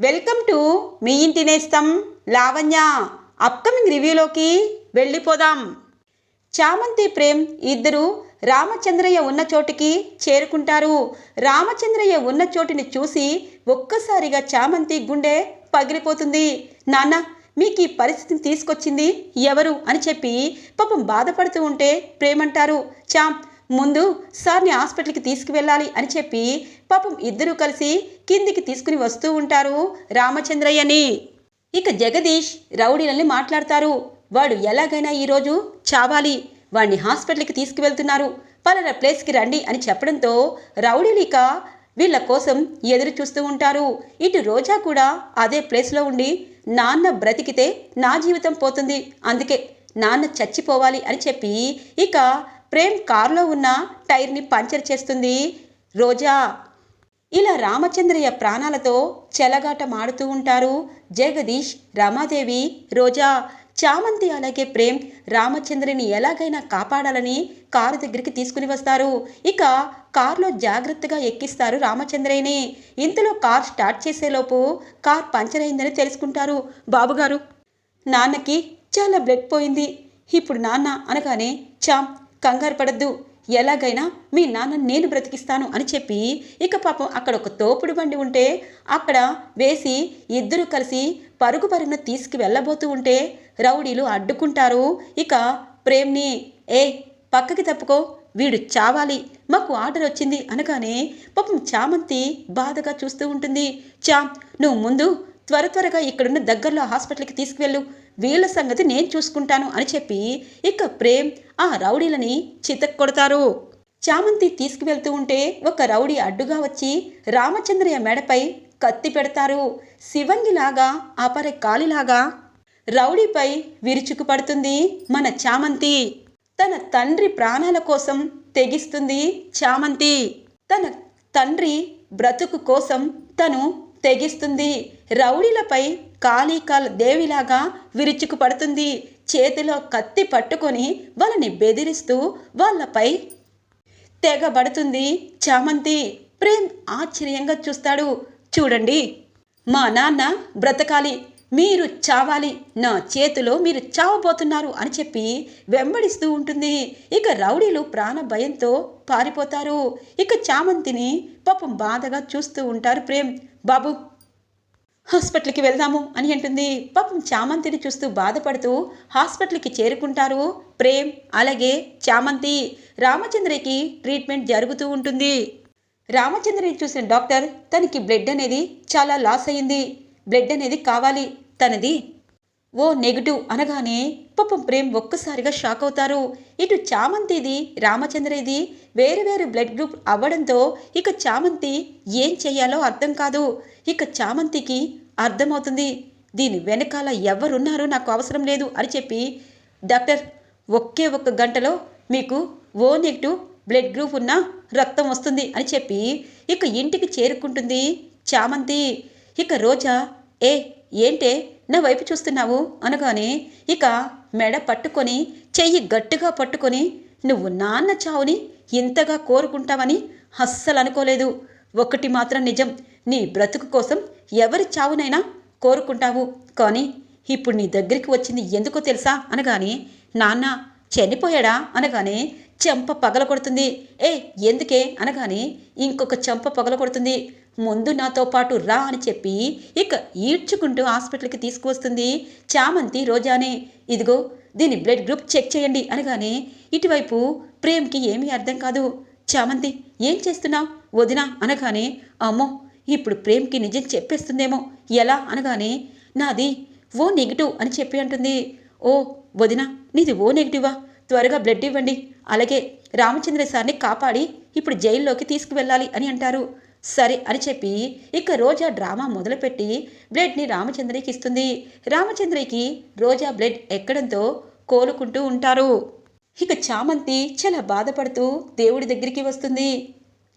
Welcome to me ఇంటి నేస్తం Lavanya. Upcoming రివ్యూలోకి వెళ్ళిపోదాం. చామంతి ప్రేమ్ ఇద్దరు రామచంద్రయ్య ఉన్న చోటికి చేరుకుంటారు. రామచంద్రయ్య ఉన్న చోటిని చూసి ఒక్కసారిగా చామంతి గుండె పగిలిపోతుంది. నాన్న మీకు ఈ పరిస్థితిని తీసుకొచ్చింది ఎవరు అని చెప్పి పాపం బాధపడుతూ ఉంటే ప్రేమంటారు. చామ్ ముందు సార్ని హాస్పిటల్కి తీసుకువెళ్ళాలి అని చెప్పి పాపం ఇద్దరూ కలిసి కిందికి తీసుకుని వస్తూ ఉంటారు రామచంద్రయ్యని. ఇక జగదీష్ రౌడీలని మాట్లాడతారు. వాడు ఎలాగైనా ఈరోజు చావాలి. వాడిని హాస్పిటల్కి తీసుకువెళ్తున్నారు. పలానా ప్లేస్కి రండి అని చెప్పడంతో రౌడీలు ఇక వీళ్ళ కోసం ఎదురు చూస్తూ ఉంటారు. ఇటు రోజా కూడా అదే ప్లేస్లో ఉండి నాన్న బ్రతికితే నా జీవితం పోతుంది. అందుకే నాన్న చచ్చిపోవాలి అని చెప్పి ఇక ప్రేమ్ కారులో ఉన్న టైర్ని పంచర్ చేస్తుంది. రోజా! ఇలా రామచంద్రయ్య ప్రాణాలతో చెలగాట మాడుతూ ఉంటారు జగదీష్ రమాదేవి రోజా! చామంతి అలాగే ప్రేమ్ రామచంద్రని ఎలాగైనా కాపాడాలని కారు దగ్గరికి తీసుకుని వస్తారు. ఇక కారులో జాగ్రత్తగా ఎక్కిస్తారు రామచంద్రయ్యని. ఇంతలో కార్ స్టార్ట్ చేసేలోపు కార్ పంచర్ అయిందని తెలుసుకుంటారు బాబుగారు. నాన్నకి చాలా బ్లడ్ పోయింది. ఇప్పుడు నాన్న అనగానే చామ్ కంగారు పడద్దు. ఎలాగైనా మీ నాన్న నేను బ్రతికిస్తాను అని చెప్పి ఇక పాపం అక్కడ ఒక తోపుడు బండి ఉంటే అక్కడ వేసి ఇద్దరు కలిసి పరుగు పరుగున తీసుకు వెళ్ళబోతూ ఉంటే రౌడీలు అడ్డుకుంటారు. ఇక ప్రేమ్ని ఏ పక్కకి తప్పుకో వీడు చావాలి మాకు ఆర్డర్ వచ్చింది అనగానే పాపం చామంతి బాధగా చూస్తూ ఉంటుంది. చామ్ నువ్వు ముందు త్వర త్వరగా ఇక్కడున్న దగ్గరలో హాస్పిటల్కి తీసుకువెళ్ళు వీళ్ళ సంగతి నేను చూసుకుంటాను అని చెప్పి ఇక ప్రేమ్ ఆ రౌడీలని చితక్ కొడతారు చామంతి తీసుకువెళ్తూ ఉంటే ఒక రౌడీ అడ్డుగా వచ్చి రామచంద్రయ్య మెడపై కత్తి పెడతారు. శివంగిలాగా అపరె కాలిలాగా రౌడీపై విరుచుకు పడుతుంది మన చామంతి. తన తండ్రి ప్రాణాల కోసం తెగిస్తుంది చామంతి. తన తండ్రి బ్రతుకు కోసం తను తెగిస్తుంది. రౌడీలపై కాళీకాల దేవిలాగా విరుచుకు పడుతుంది చేతిలో కత్తి పట్టుకొని వాళ్ళని బెదిరిస్తూ వాళ్ళపై తెగబడుతుంది చామంతి. ప్రేమ్ ఆశ్చర్యంగా చూస్తాడు. చూడండి. మా నాన్న బ్రతకాలి. మీరు చావాలి. నా చేతిలో మీరు చావబోతున్నారు అని చెప్పి వెంబడిస్తూ ఉంటుంది. ఇక రౌడీలు ప్రాణ భయంతో పారిపోతారు. ఇక చామంతిని పాపం బాధగా చూస్తూ ఉంటారు ప్రేమ్. బాబు హాస్పిటల్కి వెళ్దాము అని అంటుంది. పాపం చామంతిని చూస్తూ బాధపడుతూ హాస్పిటల్కి చేరుకుంటారు. ప్రేమ్ అలాగే చామంతి రామచంద్రకి ట్రీట్మెంట్ జరుగుతూ ఉంటుంది. రామచంద్రని చూసిన డాక్టర్ తనకి బ్లడ్ అనేది చాలా లాస్ అయింది. బ్లడ్ అనేది కావాలి. తనది ఓ నెగిటివ్ అనగానే పాపం ప్రేమ్ ఒక్కసారిగా షాక్ అవుతారు. ఇటు చామంతిది రామచంద్రది వేరు వేరు బ్లడ్ గ్రూప్ అవ్వడంతో ఇక చామంతి ఏం చేయాలో అర్థం కాదు. ఇక చామంతికి అర్థమవుతుంది. దీని వెనకాల ఎవరున్నారో నాకు అవసరం లేదు అని చెప్పి డాక్టర్ ఒకే ఒక్క గంటలో మీకు ఓ నెగిటివ్ బ్లడ్ గ్రూప్ ఉన్న రక్తం వస్తుంది అని చెప్పి ఇక ఇంటికి చేరుకుంటుంది చామంతి. ఇక రోజా ఏ ఏంటే నా వైపు చూస్తున్నావు? అనగానే ఇక మెడ పట్టుకొని చెయ్యి గట్టిగా పట్టుకొని నువ్వు నాన్న చావుని ఇంతగా కోరుకుంటావని అస్సలు అనుకోలేదు. ఒకటి మాత్రం నిజం నీ బ్రతుకు కోసం ఎవరి చావునైనా కోరుకుంటావు. కానీ ఇప్పుడు నీ దగ్గరికి వచ్చింది ఎందుకో తెలుసా? అనగానే నాన్న చనిపోయాడా? అనగానే చెంప పగల కొడుతుంది ఏ ఎందుకే? అనగానే ఇంకొక చెంప పగల కొడుతుంది ముందు నాతో పాటు రా అని చెప్పి ఇక ఈడ్చుకుంటూ హాస్పిటల్కి తీసుకువస్తుంది చామంతి రోజానే. ఇదిగో దీని బ్లడ్ గ్రూప్ చెక్ చేయండి అనగానే ఇటువైపు ప్రేమ్కి ఏమీ అర్థం కాదు. చామంతి ఏం చేస్తున్నావు? వదినా అనగానే అమ్మో ఇప్పుడు ప్రేమ్కి నిజం చెప్పేస్తుందేమో. ఎలా? అనగానే నాది ఓ నెగిటివ్ అని చెప్పి అంటుంది. ఓ వదినా నీది ఓ నెగిటివా? త్వరగా బ్లడ్ ఇవ్వండి. అలాగే రామచంద్ర సార్ని కాపాడి ఇప్పుడు జైల్లోకి తీసుకువెళ్ళాలి అని అంటారు. సరే అని చెప్పి ఇక రోజా డ్రామా మొదలుపెట్టి బ్లడ్ని రామచంద్రకి ఇస్తుంది. రామచంద్రకి రోజా బ్లడ్ ఎక్కడంతో కోలుకుంటూ ఉంటారు. ఇక చామంతి చాలా బాధపడుతూ దేవుడి దగ్గరికి వస్తుంది.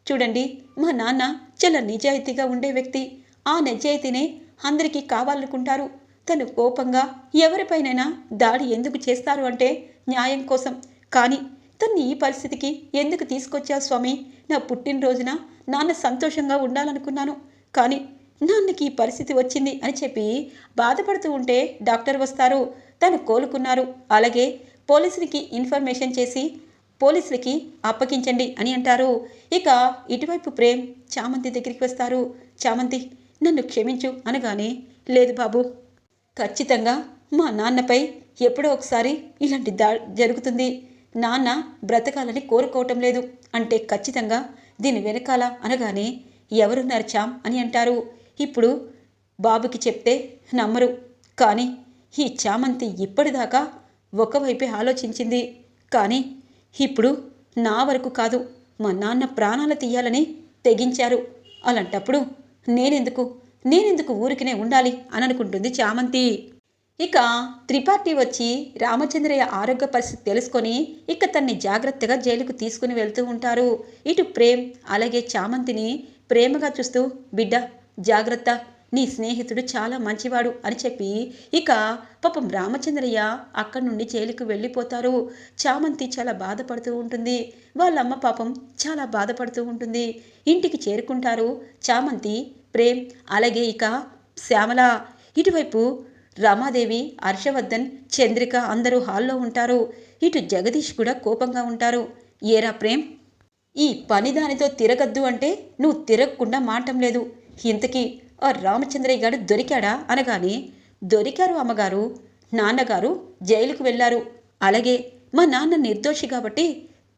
చూడండి మా నాన్న చాలా నిజాయితీగా ఉండే వ్యక్తి. ఆ నిజాయితీనే అందరికీ కావాలనుకుంటారు. తను కోపంగా ఎవరిపైనైనా దాడి ఎందుకు చేస్తారు అంటే న్యాయం కోసం. కానీ తన్ని ఈ పరిస్థితికి ఎందుకు తీసుకొచ్చావు స్వామి? నా పుట్టినరోజున నాన్న సంతోషంగా ఉండాలనుకున్నాను. కానీ నాన్నకి ఈ పరిస్థితి వచ్చింది అని చెప్పి బాధపడుతూ ఉంటే డాక్టర్ వస్తారు. తను కోలుకున్నారు. అలాగే పోలీసులకి ఇన్ఫర్మేషన్ చేసి పోలీసులకి అప్పగించండి అని అంటారు. ఇక ఇటువైపు ప్రేమ్ చామంతి దగ్గరికి వస్తారు. చామంతి నన్ను క్షమించు అనగానే లేదు బాబు ఖచ్చితంగా మా నాన్నపై ఎప్పుడో ఒకసారి ఇలాంటి దా జరుగుతుంది. నాన్న బ్రతకాలని కోరుకోవటం లేదు. అంటే ఖచ్చితంగా దీని వెనకాల అనగానే ఎవరున్నారు చామ్ అని అంటారు. ఇప్పుడు బాబుకి చెప్తే నమ్మరు. కానీ ఈ చామంతి ఇప్పటిదాకా ఒకవైపే ఆలోచించింది. కానీ ఇప్పుడు నా వరకు కాదు మా నాన్న ప్రాణాలు తీయాలని తెగించారు. అలాంటప్పుడు నేనెందుకు నేనెందుకు ఊరికినే ఉండాలి అని అనుకుంటుంది చామంతి. ఇక త్రిపాఠి వచ్చి రామచంద్రయ్య ఆరోగ్య పరిస్థితి తెలుసుకొని ఇక తన్ని జాగ్రత్తగా జైలుకు తీసుకుని వెళ్తూ ఉంటారు. ఇటు ప్రేమ్ అలాగే చామంతిని ప్రేమగా చూస్తూ బిడ్డ జాగ్రత్త. నీ స్నేహితుడు చాలా మంచివాడు అని చెప్పి ఇక పాపం రామచంద్రయ్య అక్కడి నుండి జైలుకు వెళ్ళిపోతారు. చామంతి చాలా బాధపడుతూ ఉంటుంది. వాళ్ళమ్మ పాపం చాలా బాధపడుతూ ఉంటుంది. ఇంటికి చేరుకుంటారు చామంతి ప్రేమ్ అలాగే ఇక శ్యామల. ఇటువైపు రమాదేవి హర్షవర్ధన్ చంద్రిక అందరూ హాల్లో ఉంటారు. ఇటు జగదీష్ కూడా కోపంగా ఉంటారు. ఏరా ప్రేమ్? ఈ పని దానితో తిరగద్దు అంటే నువ్వు తిరగకుండా మాటం లేదు. ఇంతకీ ఆ రామచంద్రయ్య గారు దొరికాడా అనగానే దొరికారు అమ్మగారు. నాన్నగారు జైలుకు వెళ్ళారు. అలాగే మా నాన్న నిర్దోషి కాబట్టి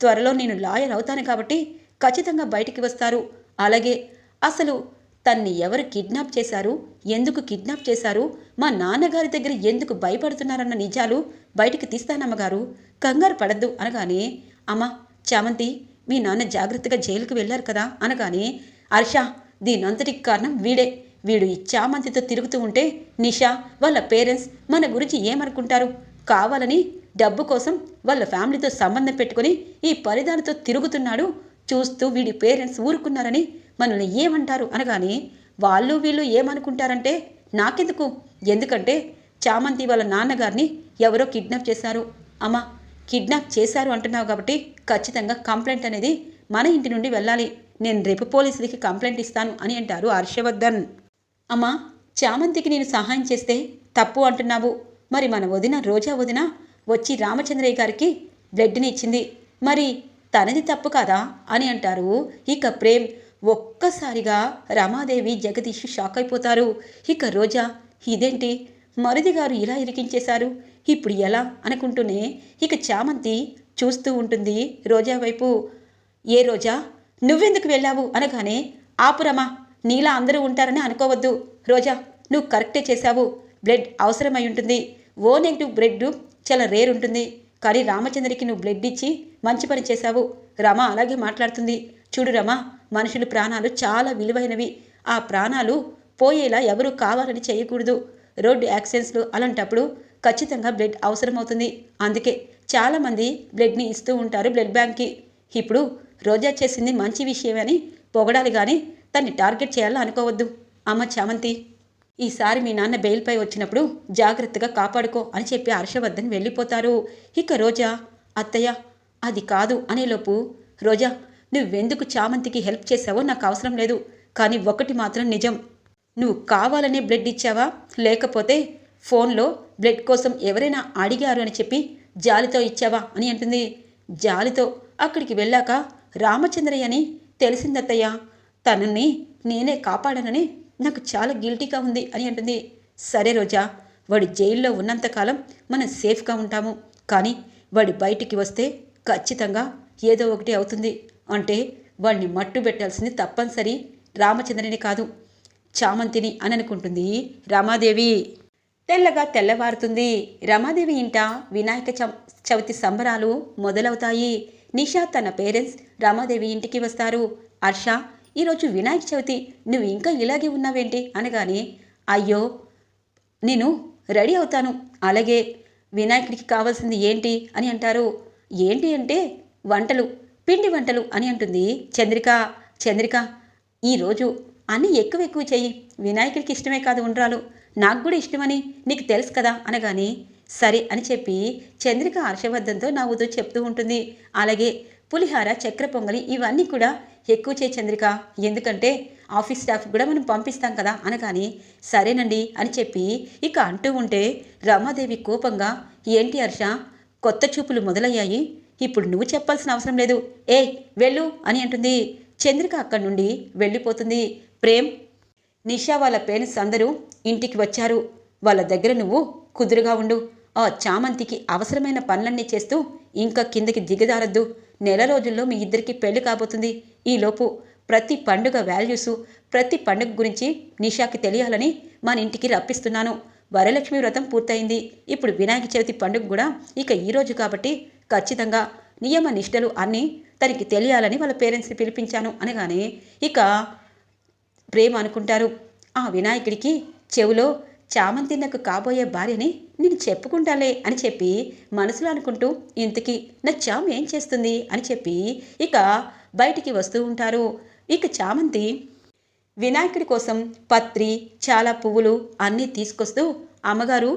త్వరలో నేను లాయర్ అవుతాను కాబట్టి ఖచ్చితంగా బయటికి వస్తారు. అలాగే అసలు తన్ని ఎవరు కిడ్నాప్ చేశారు? ఎందుకు కిడ్నాప్ చేశారు? మా నాన్నగారి దగ్గర ఎందుకు భయపడుతున్నారన్న నిజాలు బయటికి తీస్తానమ్మగారు. కంగారు పడద్దు అనగానే అమ్మ చామంతి మీ నాన్న జాగ్రత్తగా జైలుకు వెళ్ళారు కదా అనగానే హర్ష దీనంతటికి కారణం వీడే. వీడు ఈ చామంతితో తిరుగుతూ ఉంటే నిషా వాళ్ళ పేరెంట్స్ మన గురించి ఏమనుకుంటారు? కావాలని డబ్బు కోసం వాళ్ళ ఫ్యామిలీతో సంబంధం పెట్టుకొని ఈ పరిధానతో తిరుగుతున్నాడు. చూస్తూ వీడి పేరెంట్స్ ఊరుకున్నారని మనల్ని ఏమంటారు అనగానే వాళ్ళు వీళ్ళు ఏమనుకుంటారంటే నాకెందుకు? ఎందుకంటే చామంతి వాళ్ళ నాన్నగారిని ఎవరో కిడ్నాప్ చేశారు. అమ్మా కిడ్నాప్ చేశారు అంటున్నావు కాబట్టి ఖచ్చితంగా కంప్లైంట్ అనేది మన ఇంటి నుండి వెళ్ళాలి. నేను రేపు పోలీసులకి కంప్లైంట్ ఇస్తాను అని అంటారు హర్షవర్ధన్. అమ్మా చామంతికి నేను సహాయం చేస్తే తప్పు అంటున్నావు. మరి మన వదిన రోజా వదిన వచ్చి రామచంద్రయ్య గారికి బ్లడ్ని ఇచ్చింది. మరి తనది తప్పు కదా? అని అంటారు ఇక ప్రేమ్. ఒక్కసారిగా రమాదేవి జగదీష్ షాక్ అయిపోతారు. ఇక రోజా ఇదేంటి? మరిది గారు ఇలా ఇరికించేశారు. ఇప్పుడు ఎలా? అనుకుంటూనే ఇక చామంతి చూస్తూ ఉంటుంది రోజా వైపు. ఏ రోజా? నువ్వెందుకు వెళ్ళావు? అనగానే ఆపురమా నీలా అందరూ ఉంటారని అనుకోవద్దు. రోజా నువ్వు కరెక్టే చేశావు. బ్లడ్ అవసరమై ఉంటుంది. ఓ నెగిటివ్ బ్లడ్ చాలా రేర్ ఉంటుంది. కానీ రామచంద్రకి నువ్వు బ్లడ్ ఇచ్చి మంచి పని చేశావు. రమ అలాగే మాట్లాడుతుంది. చూడు రమా మనుషుల ప్రాణాలు చాలా విలువైనవి. ఆ ప్రాణాలు పోయేలా ఎవరు కావాలని చేయకూడదు. రోడ్డు యాక్సిడెంట్స్లు అలాంటప్పుడు ఖచ్చితంగా బ్లడ్ అవసరమవుతుంది. అందుకే చాలామంది బ్లడ్ని ఇస్తూ ఉంటారు బ్లడ్ బ్యాంక్కి. ఇప్పుడు రోజా చేసింది మంచి విషయమని పొగడాలి కానీ తన్ని టార్గెట్ చేయాలని అనుకోవద్దు. అమ్మ చామంతి ఈసారి మీ నాన్న బెయిల్పై వచ్చినప్పుడు జాగ్రత్తగా కాపాడుకో అని చెప్పి హర్షవర్ధన్ వెళ్ళిపోతారు. ఇక రోజా అత్తయ్య అది కాదు అనేలోపు రోజా నువ్వెందుకు చామంతికి హెల్ప్ చేసావో నాకు అవసరం లేదు. కానీ ఒకటి మాత్రం నిజం. నువ్వు కావాలనే బ్లడ్ ఇచ్చావా? లేకపోతే ఫోన్లో బ్లడ్ కోసం ఎవరైనా అడిగారు అని చెప్పి జాలితో ఇచ్చావా అని అంటుంది. జాలితో అక్కడికి వెళ్ళాక రామచంద్రయ్య అని తెలిసిందత్తయ్య. తనని నేనే కాపాడానని నాకు చాలా గిల్టీగా ఉంది అని అంటుంది. సరే రోజా వాడి జైల్లో ఉన్నంతకాలం మనం సేఫ్గా ఉంటాము. కానీ వాడి బయటికి వస్తే ఖచ్చితంగా ఏదో ఒకటి అవుతుంది. అంటే వాడిని మట్టు పెట్టాల్సింది తప్పనిసరి రామచంద్రుని కాదు. చామంతిని అని అనుకుంటుంది రమాదేవి. తెల్లగా తెల్లవారుతుంది. రమాదేవి ఇంట వినాయక చ- చవితి సంబరాలు మొదలవుతాయి. నిషా తన పేరెంట్స్ రమాదేవి ఇంటికి వస్తారు. హర్ష ఈరోజు వినాయక చవితి నువ్వు ఇంకా ఇలాగే ఉన్నావేంటి? అనగానే అయ్యో నేను రెడీ అవుతాను. అలాగే వినాయకుడికి కావాల్సింది ఏంటి? అని అంటారు. ఏంటి అంటే వంటలు. పిండి వంటలు అని అంటుంది చంద్రిక. చంద్రిక ఈరోజు అన్నీ ఎక్కువ ఎక్కువ చెయ్యి. వినాయకుడికి ఇష్టమే కాదు ఉండ్రాలు. నాకు కూడా ఇష్టమని నీకు తెలుసు కదా అనగానే సరే అని చెప్పి చంద్రిక హర్షవర్ధంతో నవ్వుతూ చెప్తూ ఉంటుంది. అలాగే పులిహార చక్ర పొంగలి ఇవన్నీ కూడా ఎక్కువ చేయి చంద్రిక. ఎందుకంటే ఆఫీస్ స్టాఫ్ కూడా మనం పంపిస్తాం కదా అనగాని సరేనండి అని చెప్పి ఇక అంటూ ఉంటే రమాదేవి కోపంగా ఏంటి హర్ష కొత్త చూపులు మొదలయ్యాయి. ఇప్పుడు నువ్వు చెప్పాల్సిన అవసరం లేదు. ఏ వెళ్ళు అని అంటుంది. చంద్రిక అక్కడి నుండి వెళ్ళిపోతుంది. ప్రేమ్ నిషా వాళ్ళ పేరెంట్స్ అందరూ ఇంటికి వచ్చారు. వాళ్ళ దగ్గర నువ్వు కుదురుగా ఉండు. ఆ చామంతికి అవసరమైన పనులన్నీ చేస్తూ ఇంకా కిందకి దిగదారద్దు నెల రోజుల్లో మీ ఇద్దరికి పెళ్ళి కాబోతుంది. ఈలోపు ప్రతి పండుగ వాల్యూసు ప్రతి పండుగ గురించి నిషాకి తెలియాలని మన ఇంటికి రప్పిస్తున్నాను. వరలక్ష్మి వ్రతం పూర్తయింది. ఇప్పుడు వినాయక చవితి పండుగ కూడా ఇక ఈ రోజు కాబట్టి ఖచ్చితంగా నియమ నిష్టలు అన్నీ తనకి తెలియాలని వాళ్ళ పేరెంట్స్ని పిలిపించాను అనగానే ఇక ప్రేమ అనుకుంటారు. ఆ వినాయకుడికి చెవులో చామంతి నాకు కాబోయే భార్యని నేను చెప్పుకుంటాలే అని చెప్పి మనసులో అనుకుంటూ ఇంతకీ నా చామ్ ఏం చేస్తుంది అని చెప్పి ఇక బయటికి వస్తూ ఉంటారు. ఇక చామంతి వినాయకుడి కోసం పత్రి చాలా పువ్వులు అన్నీ తీసుకొస్తూ అమ్మగారు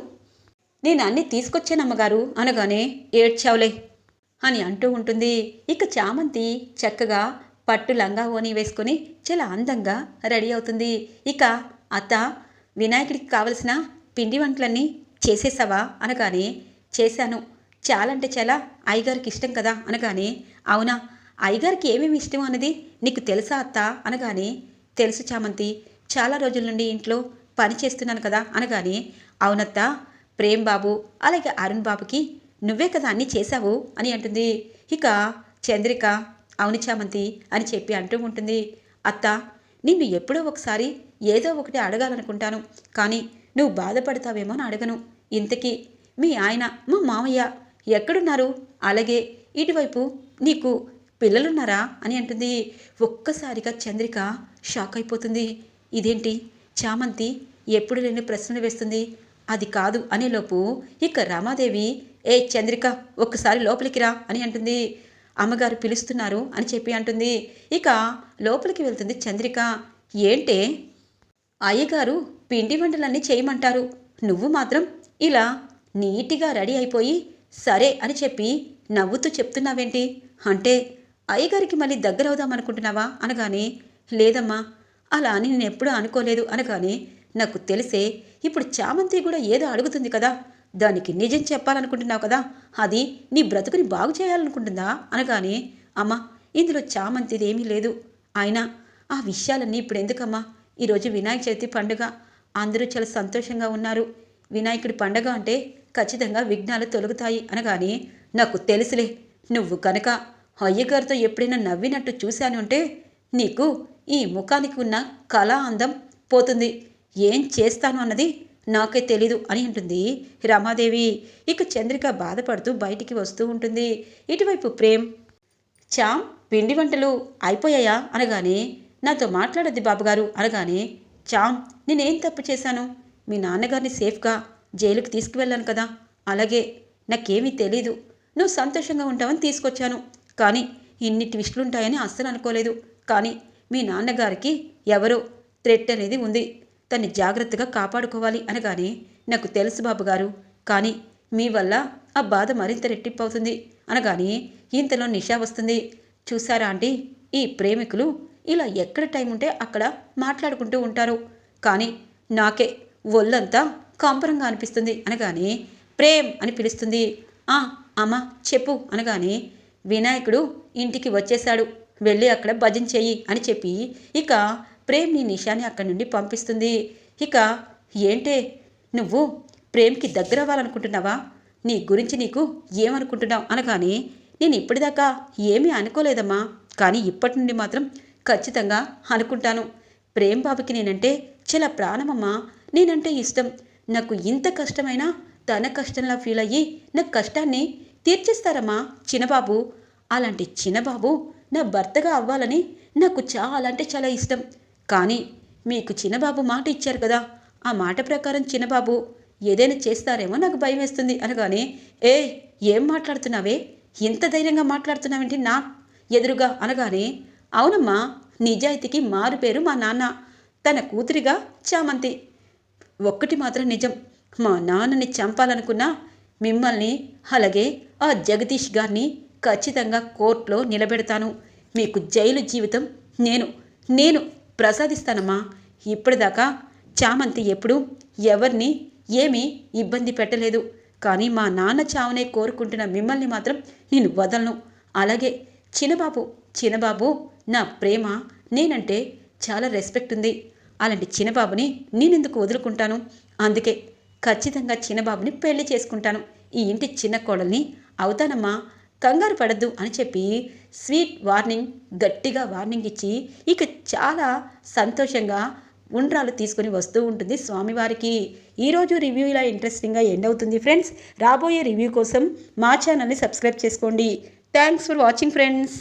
నేను అన్నీ తీసుకొచ్చాను అమ్మగారు. అనగానే ఏడ్చావులే అని అంటూ ఉంటుంది. ఇక చామంతి చక్కగా పట్టు లంగా ఓని వేసుకొని చాలా అందంగా రెడీ అవుతుంది. ఇక అత్త వినాయకుడికి కావలసిన పిండి వంటలన్నీ చేసేసావా? అనగానే చేశాను. చాలా అంటే చాలా అయ్యగారికి ఇష్టం కదా? అనగానే అవునా? అయ్యగారికి ఏమేమి ఇష్టం అన్నది నీకు తెలుసా అత్త? అనగానే తెలుసు చామంతి. చాలా రోజుల నుండి ఇంట్లో పని చేస్తున్నాను కదా? అనగానే అవునత్త ప్రేమ్ బాబు అలాగే అరుణ్ బాబుకి నువ్వే కదా అన్నీ చేశావు అని అంటుంది. ఇక చంద్రిక అవును చామంతి అని చెప్పి అంటూ ఉంటుంది. అత్త నిన్ను ఎప్పుడో ఒకసారి ఏదో ఒకటి అడగాలనుకుంటాను కానీ నువ్వు బాధపడతావేమో అని అడగను. ఇంతకీ మీ ఆయన మా మామయ్య ఎక్కడున్నారు? అలాగే ఇటువైపు నీకు పిల్లలున్నారా అని అంటుంది. ఒక్కసారిగా చంద్రిక షాక్ అయిపోతుంది. ఇదేంటి? చామంతి ఎప్పుడు లేని ప్రశ్నలు వేస్తుంది? అది కాదు అనేలోపు ఇక రామాదేవి ఏ చంద్రిక ఒక్కసారి లోపలికి రా అని అంటుంది. అమ్మగారు పిలుస్తున్నారు అని చెప్పి అంటుంది. ఇక లోపలికి వెళ్తుంది చంద్రిక. ఏంటే? అయ్యగారు పిండి వంటలన్నీ చేయమంటారు. నువ్వు మాత్రం ఇలా నీట్గా రెడీ అయిపోయి సరే అని చెప్పి నవ్వుతూ చెప్తున్నావేంటి? అంటే అయ్యగారికి మళ్ళీ దగ్గర అవుదామనుకుంటున్నావా అనగానే లేదమ్మా అలా అని నేను ఎప్పుడూ అనుకోలేదు. అనగానే నాకు తెలిసే ఇప్పుడు చామంతి కూడా ఏదో అడుగుతుంది కదా. దానికి నిజం చెప్పాలనుకుంటున్నావు కదా. అది నీ బ్రతుకుని బాగు చేయాలనుకుంటుందా? అనగానే అమ్మ ఇందులో చామంతిదేమీ లేదు. అయినా ఆ విషయాలన్నీ ఇప్పుడు ఎందుకమ్మా? ఈరోజు వినాయక చవితి పండుగ. అందరూ చాలా సంతోషంగా ఉన్నారు. వినాయకుడి పండగ అంటే ఖచ్చితంగా విఘ్నాలు తొలగుతాయి. అనగానే నాకు తెలుసులే నువ్వు కనుక అయ్యగారితో ఎప్పుడైనా నవ్వినట్టు చూశాను అంటే నీకు ఈ ముఖానికి ఉన్న కళా అందం పోతుంది. ఏం చేస్తాను అన్నది నాకే తెలీదు అని అంటుంది రమాదేవి. ఇక చంద్రిక బాధపడుతూ బయటికి వస్తూ ఉంటుంది. ఇటువైపు ప్రేమ్ చామ్ పిండి వంటలు అయిపోయాయా అనగానే నాతో మాట్లాడద్ది బాబుగారు అనగానే చామ్ నేనేం తప్పు చేశాను? మీ నాన్నగారిని సేఫ్గా జైలుకి తీసుకువెళ్ళాను కదా. అలాగే నాకేమీ తెలీదు. నువ్వు సంతోషంగా ఉంటావని తీసుకొచ్చాను. కానీ ఇన్ని ట్విస్టులుంటాయని అస్సలు అనుకోలేదు. కానీ మీ నాన్నగారికి ఎవరో థ్రెట్ అనేది ఉంది. తన్ని జాగ్రత్తగా కాపాడుకోవాలి అనగానే నాకు తెలుసు బాబుగారు కానీ మీ వల్ల ఆ బాధ మరింత రెట్టింపవుతుంది. అనగానే ఇంతలో నిషా వస్తుంది. చూసారా ఆంటీ ఈ ప్రేమికులు ఇలా ఎక్కడ టైం ఉంటే అక్కడ మాట్లాడుకుంటూ ఉంటారు. కానీ నాకే ఒళ్ళంతా కంపరంగా అనిపిస్తుంది. అనగానే ప్రేమ్ అని పిలుస్తుంది. ఆ అమ్మ చెప్పు. అనగానే వినాయకుడు ఇంటికి వచ్చేశాడు. వెళ్ళి అక్కడ భజన చెయ్యి అని చెప్పి ఇక ప్రేమ్ని నిషాని అక్కడి నుండి పంపిస్తుంది. ఇక ఏంటే? నువ్వు ప్రేమ్కి దగ్గర అవ్వాలనుకుంటున్నావా? నీ గురించి నీకు ఏమనుకుంటున్నావు అనగానే నేను ఇప్పటిదాకా ఏమీ అనుకోలేదమ్మా. కానీ ఇప్పటి నుండి మాత్రం ఖచ్చితంగా అనుకుంటాను. ప్రేమ్ బాబుకి నేనంటే చాలా ప్రాణమమ్మా. నేనంటే ఇష్టం. నాకు ఇంత కష్టమైనా తన కష్టంలా ఫీల్ అయ్యి నా కష్టాన్ని తీర్చేస్తారమ్మా చిన్నబాబు. అలాంటి చిన్నబాబు నా భర్తగా అవ్వాలని నాకు చాలా అంటే చాలా ఇష్టం. కానీ మీకు చిన్నబాబు మాట ఇచ్చారు కదా. ఆ మాట ప్రకారం చిన్నబాబు ఏదైనా చేస్తారేమో నాకు భయం వేస్తుంది అనగానే ఏ ఏం మాట్లాడుతున్నావే? ఇంత ధైర్యంగా మాట్లాడుతున్నావేంటి నా ఎదురుగా? అనగానే అవునమ్మా నిజాయితీకి మారు పేరు మా నాన్న. తన కూతురిగా చామంతి. ఒక్కటి మాత్రం నిజం మా నాన్నని చంపాలనుకున్నా మిమ్మల్ని అలాగే ఆ జగదీష్ గారిని ఖచ్చితంగా కోర్టులో నిలబెడతాను. మీకు జైలు జీవితం నేను నేను ప్రసాదిస్తానమ్మా. ఇప్పటిదాకా చామంతి ఎప్పుడు ఎవరిని ఏమీ ఇబ్బంది పెట్టలేదు. కానీ మా నాన్న చావునే కోరుకుంటున్న మిమ్మల్ని మాత్రం నేను వదలను. అలాగే చిన్నబాబు చిన్నబాబు నా ప్రేమ నేనంటే చాలా రెస్పెక్ట్ ఉంది. అలాంటి చిన్నబాబుని నేనెందుకు వదులుకుంటాను? అందుకే ఖచ్చితంగా చిన్నబాబుని పెళ్ళి చేసుకుంటాను. ఈ ఇంటి చిన్న కోడల్ని అవుతానమ్మా. కంగారు పడద్దు అని చెప్పి స్వీట్ వార్నింగ్ గట్టిగా వార్నింగ్ ఇచ్చి ఇక చాలా సంతోషంగా ఉండ్రాలు తీసుకొని వస్తూ ఉంటుంది స్వామివారికి. ఈరోజు రివ్యూ ఇలా ఇంట్రెస్టింగ్గా ఎండ్ అవుతుంది ఫ్రెండ్స్ రాబోయే రివ్యూ కోసం మా ఛానల్ని సబ్స్క్రైబ్ చేసుకోండి. Thanks for watching friends